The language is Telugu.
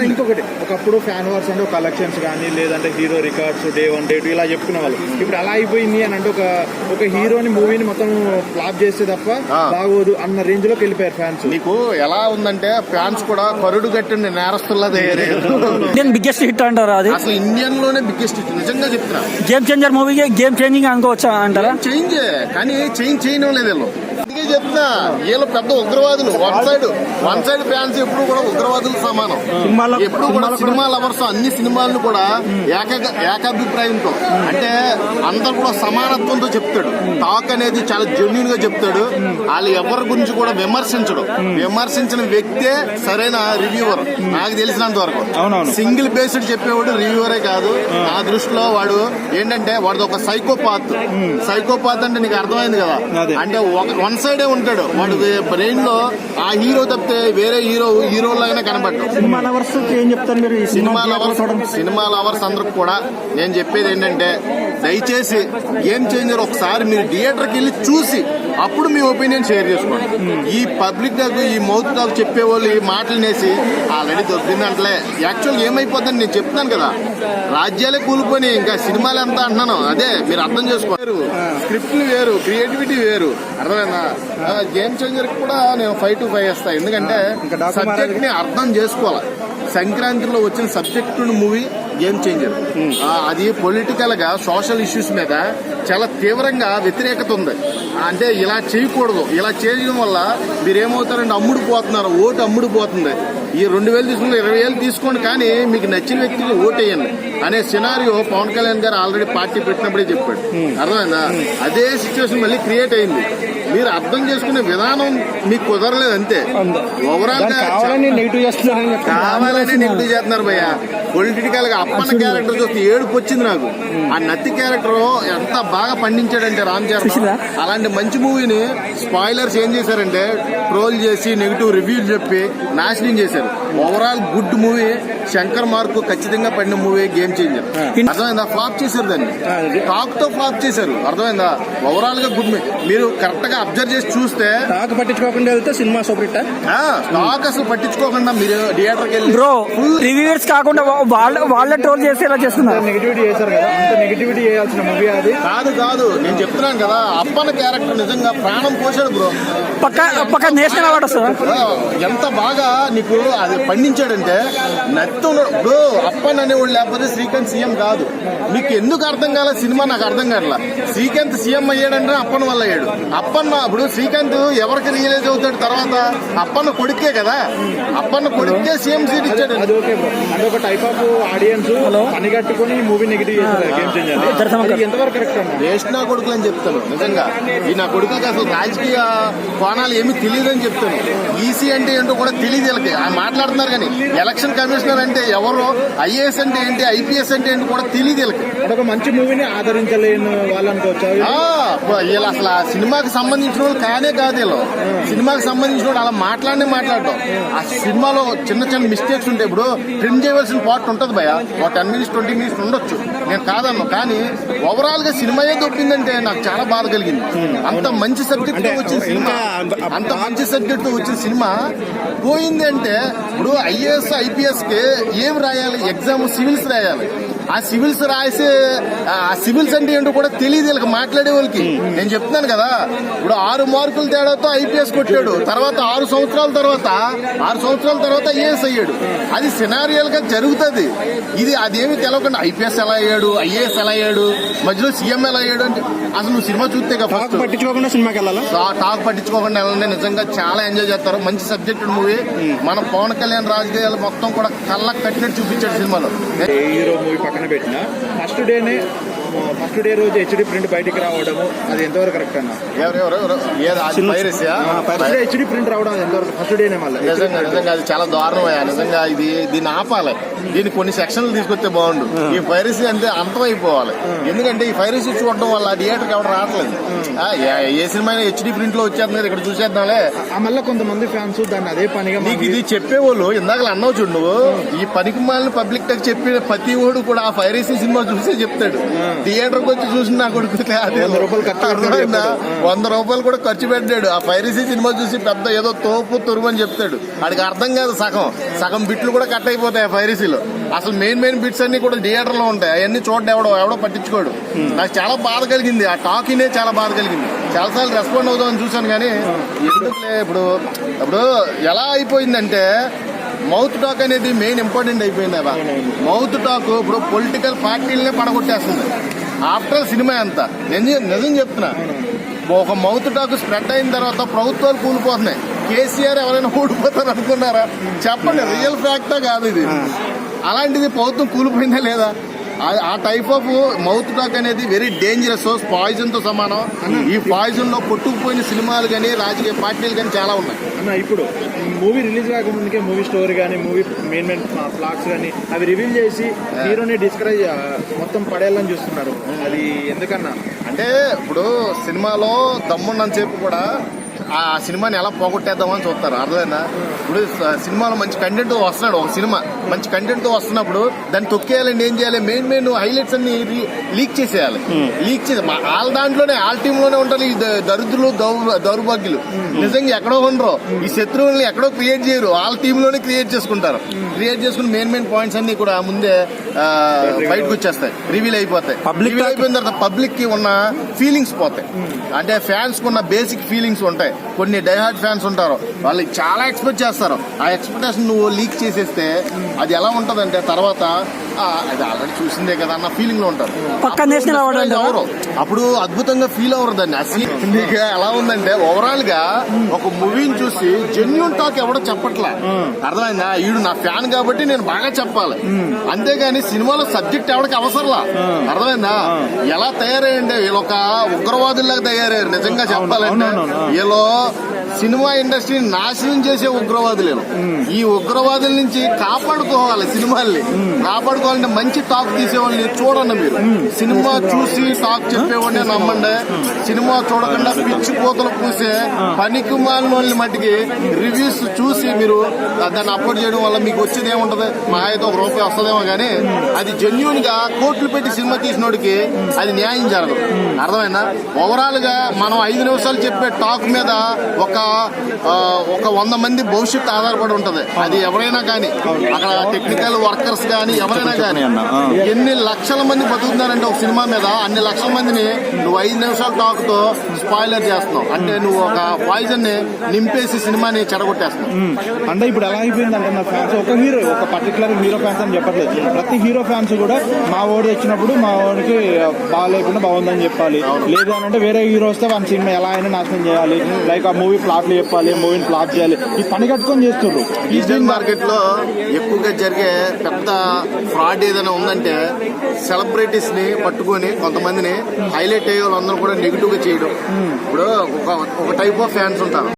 ఇంకొకటి ఒకప్పుడు ఫ్యాన్ వార్స్ అంటే కలెక్షన్స్ కానీ లేదంటే hero records day one day two ఇలా చెప్పుకునే వాళ్ళు ఇప్పుడు అలా అయిపోయింది అని అంటే ఒక ఒక హీరోని మూవీని మొత్తం ఫ్లాప్ చేస్తే తప్ప. బాగోదు అన్న రేంజ్లోకి వెళ్ళిపోయారు ఫ్యాన్స్ నీకు ఎలా ఉందంటే ఫ్యాన్స్ కూడా కరుడు గట్టిన నేరస్తుల్లా తయారయ్యారు. ఇండియన్ బిగ్గెస్ట్ హిట్ అంటారా అది? అసలు ఇండియన్లోనే బిగ్గెస్ట్ నిజంగా చెప్తున్నా. గేమ్ చేంజర్ మూవీకి గేమ్ చేంజింగ్ అనుకోవచ్చా అంటారా? చేంజ్ కానీ చేంజ్ చేయడం లేదు వీళ్ళు. అందుకే చెప్తున్నా వీళ్ళు పెద్ద ఉగ్రవాదులు. One side one side fans ఎప్పుడు కూడా ఉగ్రవాదులు సమానం. ఎప్పుడు కూడా సినిమా లవర్స్ అన్ని సినిమాలను కూడా ఏక ఏకాభిప్రాయంతో. అంటే అందరు కూడా సమానత్వంతో చెప్తాడు. టాక్ అనేది చాలా జెన్యున్గా చెప్తాడు. వాళ్ళు ఎవరి గురించి కూడా విమర్శించడు. విమర్శించిన వ్యక్తే సరైన రివ్యూవర్ నాకు తెలిసినంత వరకు. సింగిల్ బేస్డ్ చెప్పేవాడు రివ్యూవరే కాదు. నా దృష్టిలో వాడు ఏంటంటే వాడు ఒక సైకోపాత్ సైకోపాత్ అంటే నీకు అర్థమైంది కదా. అంటే వన్ సైడే ఉంటాడు. వాడు బ్రెయిన్లో ఆ హీరో తప్పితే వేరే హీరో హీరో లాగానే కనబడ్డు. సినిమా లవర్స్ ఏం చెప్తారు మీరు? సినిమా లవర్స్ సినిమా లవర్స్ అందరికి కూడా నేను చెప్పేది ఏంటంటే దయచేసి గేమ్ చేంజర్ ఒకసారి మీరు థియేటర్కి వెళ్ళి చూసి అప్పుడు మీ ఒపీనియన్ షేర్ చేసుకోండి. ఈ పబ్లిక్ టాక్ ఈ మౌత్ టాక్ చెప్పేవాళ్ళు ఈ మాటలు నేసి ఆల్రెడీ దొరికిందంటలే. యాక్చువల్ ఏమైపోద్దని నేను చెప్తాను కదా. రాజ్యాలే కూలిపోయి ఇంకా సినిమాలు ఎంత అంటున్నాను అదే మీరు అర్థం చేసుకోరు స్క్రిప్ట్లు వేరు క్రియేటివిటీ వేరు. అర్థమైందా? గేమ్ చేంజర్ కూడా నేను ఫైవ్ టు ఫైవ్ వేస్తా. ఎందుకంటే సబ్జెక్ట్ని అర్థం చేసుకోవాలి. సంక్రాంతిలో వచ్చిన సబ్జెక్ట్ మూవీ గేమ్ చేంజర్ అది పొలిటికల్గా సోషల్ ఇష్యూస్ మీద చాలా తీవ్రంగా వ్యతిరేకత ఉంది. అంటే ఇలా చేయకూడదు. ఇలా చేయడం వల్ల మీరు ఏమవుతారంటే అమ్ముడు పోతున్నారు ఓటు అమ్ముడు పోతుంది. ఈ రెండు వేలు తీసుకుని ఇరవై వేలు తీసుకోండి కానీ మీకు నచ్చిన వ్యక్తికి ఓటు వేయండి అనే సినారియో పవన్ కళ్యాణ్ గారు ఆల్రెడీ పార్టీ పెట్టినప్పుడే చెప్పాడు. అర్థమైందా? అదే సిచ్యువేషన్ మళ్ళీ క్రియేట్ అయింది. మీరు అర్థం చేసుకునే విధానం మీకు కుదరలేదు అంతే. ఓవరాల్గా కావాలని నెగిటివ్ చేస్తున్నారు భయ్య. పొలిటికల్గా అప్పన్న క్యారెక్టర్ చూస్తే ఏడుపు వచ్చింది నాకు. ఆ నత్తి క్యారెక్టర్ ఎంత బాగా పండించాడంటే రామ్ చరణ్? అలాంటి మంచి మూవీని స్పాయిలర్స్ ఏం చేశారంటే ట్రోల్ చేసి నెగిటివ్ రివ్యూలు చెప్పి నాశనం చేశారు. Overall good movie Shankar mark ఖచ్చితంగా పడిన మూవీ గేమ్ చేంజర్ అర్థమైందా? ఫ్లాప్ చేశారు దాన్ని. టాక్తో ఫ్లాప్ చేశారు. అర్థమైందా? ఓవరాల్గా గుడ్ మీరు కరెక్ట్గా అబ్జర్వ్ చేసి చూస్తే టాక్ పట్టించుకోకుండా వెళ్తే సినిమా సూపర్ హిట్ స్టాక్ అసలు పట్టించుకోకుండా మీరు థియేటర్కి వెళ్ళి బ్రో రివ్యూవర్స్ కాకుండా వాళ్ళ వాళ్ళ ట్రోల్ చేసేలా చేస్తున్నారు? నెగిటివిటీ చేశారు కదా. అంత నెగిటివిటీ చేయాల్సిన మూవీ అది? కాదు కాదు. నేను చెప్తున్నాను కదా. అప్పన్న క్యారెక్టర్ నిజంగా ప్రాణం పోసాడు బ్రో పక్క పక్క నేషనల్ అవార్డు ఎంత బాగా నీకు అది పండించాడంటే ఉన్నాడు బ్రో అప్పన్ అనేవాడు లేకపోతే శ్రీకాంత్ సీఎం కాదు. మీకు ఎందుకు అర్థం కాలే సినిమా నాకు అర్థం కావట్లా శ్రీకాంత్ సీఎం అయ్యాడంటే అప్పన్న వల్ల అయ్యాడు. అప్పన్న ఇప్పుడు శ్రీకాంత్ ఎవరికి రియలైజ్ అవుతాడు తర్వాత? అప్పన్న కొడుకే కదా. అప్పన్న కొడుకే సీఎం సీట్ ఇచ్చాడు. అది ఓకే బ్రో. అంటే ఒక టైప్ ఆఫ్ ఆడియన్స్ పనిగట్టుకుని మూవీ నెగిటివ్ ఎంతవరకు కరెక్ట్ వేస్ట్ నా కొడుకులు అని చెప్తాను నిజంగా. ఈ నా కొడుకులకి అసలు రాజకీయ కోణాలు ఏమీ తెలియదని చెప్తాను. ఈసీ అంటే ఏంటో కూడా తెలియదు వీళ్ళకి. ఆ మాట్లాడుతున్నారు కానీ ఎలక్షన్ కమిషనర్ అంటే ఎవరు? ఐఏఎస్ అంటే ఏంటి? ఐపీఎస్ అంటే ఏంటి కూడా తెలియదు వీళ్ళకి. ఒక మంచి మూవీని ఆదరించలేని వాళ్ళు అనుకోవచ్చు? ఆ, వీళ్ళు అసలు ఆ సినిమాకి సంబంధించిన వాళ్ళు కానే కాదు వీళ్ళు. సినిమాకి సంబంధించిన వాళ్ళు అలా మాట్లాడనే మాట్లాడటం ఆ. సినిమాలో చిన్న చిన్న మిస్టేక్స్ ఉంటాయి ఇప్పుడు ట్రిమ్ చేయవలసిన పార్ట్ ఉంటుంది భయ ఒక టెన్ మినిట్స్ ట్వంటీ మినిట్స్ ఉండొచ్చు. నేను కాదన్ను కానీ ఓవరాల్గా సినిమా ఏ దొప్పిందంటే నాకు చాలా బాధ కలిగింది. అంత మంచి సబ్జెక్ట్తో వచ్చిన సినిమా అంత మంచి సబ్జెక్ట్తో వచ్చిన సినిమా పోయింది అంటే ఇప్పుడు ఐఏఎస్ ఐపీఎస్కి ఏం రాయాలి? ఎగ్జామ్ సివిల్స్ రాయాలి. ఆ సివిల్స్ రాసే ఆ సివిల్స్ అంటే ఏంటో కూడా తెలియదు వీళ్ళకి మాట్లాడే వాళ్ళకి. నేను చెప్తున్నాను కదా ఇప్పుడు ఆరు మార్కుల తేడాతో ఐపీఎస్ కొట్టాడు. తర్వాత ఆరు సంవత్సరాల తర్వాత ఆరు సంవత్సరాల తర్వాత ఐఏఎస్ అయ్యాడు. అది సినారియల్గా జరుగుతుంది. ఇది అదేమి తెలవకుండా ఐపీఎస్ ఎలా అయ్యాడు ఐఏఎస్ ఎలా అయ్యాడు మధ్యలో సీఎం ఎలా అయ్యాడు అంటే అసలు నువ్వు సినిమా చూస్తే టాక్ ఫస్ట్ పట్టించుకోకుండా సినిమాకి వెళ్ళాలా? టాక్ పట్టించుకోకుండా వెళ్ళండి నిజంగా చాలా ఎంజాయ్ చేస్తారు. మంచి సబ్జెక్ట్ మూవీ మన పవన్ కళ్యాణ్ రాజకీయాలు మొత్తం కూడా కళ్ళకు కట్టినట్టు చూపించాడు సినిమాలో. ఏ హీరో మూవీ పక్కన పక్కన పెట్టిన. ఫస్ట్ డేనే ఫస్ట్ డే రోజు హెచ్డి ప్రింట్ బయటికి రావడము అది ఎంతవరకు కరెక్ట్ అన్న? ఫస్ట్ డే హెచ్డి ప్రింట్ రావడం అది ఎంతవరకు ఫస్ట్ డేనే మళ్ళీ. నిజంగా నిజంగా అది చాలా దారుణమయ్యా నిజంగా ఇది దీన్ని ఆపాలి. దీన్ని కొన్ని సెక్షన్లు తీసుకొస్తే బాగుండు. ఈ పైరసీ అంటే అంతమైపోవాలి. ఎందుకంటే ఈ పైరసీ చూడడం వల్ల థియేటర్కి ఎవరు రావట్లేదు. ఆ, ఏ- ఏ సినిమా హెచ్డి ప్రింట్లో వచ్చేస్తుంది ఇక్కడ చూసేద్దాంలే. ఆ మళ్ళీ కొంతమంది ఫ్యాన్స్ దాన్ని అదే పనిగా నీకు ఇది చెప్పేవాళ్ళు ఇందాక అన్నావు చూడు నువ్వు ఈ పనికి మాలిన పబ్లిక్ టక్ చెప్పిన ప్రతి ఓడు కూడా ఆ పైరసీ సినిమా చూసే చెప్తాడు. థియేటర్కి వచ్చి చూసి నా కొడుకు. వంద రూపాయలు కూడా ఖర్చు పెట్టాడు. ఆ పైరసీ సినిమా చూసి పెద్ద ఏదో తోపు తురుమని చెప్తాడు. ఆడికి అర్థం కాదు సగం. సగం బిట్లు కూడా కట్ అయిపోతాయి ఆ పైరసీలో. అసలు మెయిన్ మెయిన్ బిట్స్ అన్ని కూడా థియేటర్లో ఉంటాయి. అవన్నీ చూడడం ఎవడో ఎవడో పట్టించుకోడు. నాకు చాలా బాధ కలిగింది. ఆ టాకీనే చాలా బాధ కలిగింది. చాలాసార్లు రెస్పాండ్ అవుదామని చూశాను కానీ ఎందుకులే ఇప్పుడు? ఇప్పుడు ఎలా అయిపోయిందంటే మౌత్ టాక్ అనేది మెయిన్ ఇంపార్టెంట్ అయిపోయింది అబ్బా. మౌత్ టాక్ ఇప్పుడు పొలిటికల్ పార్టీలనే పడగొట్టేస్తుంది. ఆఫ్టర్ సినిమా ఎంత? నిజం నిజం చెప్తున్నా. ఒక మౌత్ టాక్ స్ప్రెడ్ అయిన తర్వాత ప్రభుత్వాలు కూలిపోతున్నాయి. కేసీఆర్ ఎవరైనా ఊడిపోతారు అనుకున్నారా చెప్పండి రియల్ ఫ్యాక్టా కాదు ఇది. అలాంటిది ప్రభుత్వం కూలిపోయిందా లేదా? ఆ- టైప్ ఆఫ్ మౌత్ టాక్ అనేది వెరీ డేంజరస్ పాయిజన్తో సమానం. ఈ పాయిజన్లో కొట్టుకుపోయిన సినిమాలు కానీ రాజకీయ పార్టీలు కానీ చాలా ఉన్నాయి. అన్న ఇప్పుడు మూవీ రిలీజ్ కాకముందుకే మూవీ స్టోరీ కానీ మూవీ మెయిన్ మెయిన్ ప్లాట్స్ కానీ అవి రివీల్ చేసి హీరోని డిస్కరేజ్ మొత్తం పడేయాలని చూస్తున్నారు. అది ఎందుకన్నా? అంటే ఇప్పుడు సినిమాలో దమ్మున్నంత సేపు కూడా ఆ సినిమాని ఎలా పోగొట్టేద్దామని చూస్తారు. అర్థమైందా? ఇప్పుడు సినిమాలో మంచి కంటెంట్ వస్తున్నాడు ఒక సినిమా. మంచి కంటెంట్తో వస్తున్నప్పుడు దాన్ని తొక్కేయాలండి ఏం చేయాలి? మెయిన్ మెయిన్ హైలైట్స్ అన్ని లీక్ చేసేయాలి. లీక్ చేసి మా- వాళ్ళ దాంట్లోనే వాళ్ళ టీమ్లోనే ఉంటారు ఈ దరిద్రులు దౌర్భాగ్యులు. నిజంగా ఎక్కడో ఉండరు. ఈ శత్రువుల్ని ఎక్కడో క్రియేట్ చేయరు. వాళ్ళ టీమ్లోనే క్రియేట్ చేసుకుంటారు క్రియేట్ చేసుకుని మెయిన్ మెయిన్ పాయింట్స్ అన్ని కూడా ముందే బయటకు వచ్చేస్తాయి. రివీల్ అయిపోతాయి. రివీల్ అయిపోయిన తర్వాత పబ్లిక్కి ఉన్న ఫీలింగ్స్ పోతాయి. అంటే ఫ్యాన్స్కు ఉన్న బేసిక్ ఫీలింగ్స్ ఉంటాయి. కొన్ని డైహార్డ్ ఫ్యాన్స్ ఉంటారు. వాళ్ళు చాలా ఎక్స్పెక్ట్ చేస్తారు. ఆ ఎక్స్పెక్టేషన్ నువ్వు లీక్ చేసేస్తే అది ఎలా ఉంటదంటే తర్వాత "ఆ, అది ఆల్రెడీ చూసిందే కదా అన్న ఫీలింగ్లో ఉంటారు. పక్క నేషనల్ అవార్డు అంటావా? ఎవరు అప్పుడు అద్భుతంగా ఫీల్ అవరు దాన్ని అసలు ఎలా ఉందంటే ఓవరాల్గా ఒక మూవీని చూసి జెన్యున్ టాక్ ఎవడో చెప్పట్లా. అర్థమైందా? ఈడు నా ఫ్యాన్ కాబట్టి నేను బాగా చెప్పాలి. అంతేగాని సినిమాలో సబ్జెక్ట్ ఎవరికి అవసరంలా? అర్థమైందా? ఎలా తయారయ్యండి వీళ్ళు ఒక ఉగ్రవాదుల్లాగా తయారయ్యారు. నిజంగా చెప్పాలంటే వీళ్ళు సినిమా ఇండస్ట్రీని నాశనం చేసే ఉగ్రవాదులు ఈ ఉగ్రవాదుల నుంచి కాపాడుకోవాలి సినిమాల్ని. కాపాడుకోవాలంటే మంచి టాక్ తీసేవాళ్ళని చూడండి మీరు. సినిమా చూసి టాక్ చెప్పేవాడిని నమ్మండి. సినిమా చూడకుండా పిచ్చి కోతలు పూసే పనికి మాలిన వాళ్ళని మట్టికి రివ్యూస్ చూసి మీరు దాన్ని అప్లోడ్ చేయడం వల్ల మీకు వచ్చేది ఏముంటది? మా అయితే ఒక రూపాయి వస్తుందేమో కానీ అది జెన్యున్గా కోట్లు పెట్టి సినిమా తీసినోడికి అది న్యాయం జరగదు. అర్థమైందా? ఓవరాల్గా మనం ఐదు నిమిషాలు చెప్పే టాక్ మీద ఒక ఒక వంద మంది భవిష్యత్తు ఆధారపడి ఉంటది అది ఎవరైనా కానీ అక్కడ టెక్నికల్ వర్కర్స్ కానీ ఎవరైనా కానీ ఎన్ని లక్షల మంది బతుకుతున్నారంటే ఒక సినిమా మీద అన్ని లక్షల మందిని నువ్వు ఐదు నిమిషాల టాక్తో స్పాయిలర్ చేస్తున్నావు. అంటే నువ్వు ఒక పాయిజన్ని నింపేసి సినిమాని చెడగొట్టేస్తున్నావు. అంటే ఇప్పుడు ఎలా అయిపోయింది అంటే నా ఫ్యాన్స్ ఒక హీరో ఒక పర్టికులర్ హీరో ఫ్యాన్స్ అని చెప్పట్లేదు. ప్రతి హీరో ఫ్యాన్స్ కూడా మా ఓడి వచ్చినప్పుడు మా ఓడికి బాగాలేకుండా బాగుందని చెప్పాలి. లేదు అని అంటే వేరే హీరో వస్తే వాళ్ళ సినిమా ఎలా అయినా నాశనం చేయాలి. లైక్ ఆ మూవీ ప్లాట్లు చెప్పాలి మూవీని ప్లాట్ చేయాలి. ఈ పని కట్టుకొని చేస్తుండ్రు ఈ డిజిటల్ మార్కెట్లో ఎక్కువగా జరిగే పెద్ద ఫ్రాడ్ ఏదైనా ఉందంటే సెలబ్రిటీస్ని పట్టుకొని కొంతమందిని హైలైట్ అయ్యే వాళ్ళందరూ కూడా నెగిటివ్గా చేయడం. ఇప్పుడు ఒక ఒక టైప్ ఆఫ్ ఫ్యాన్స్ ఉంటారు.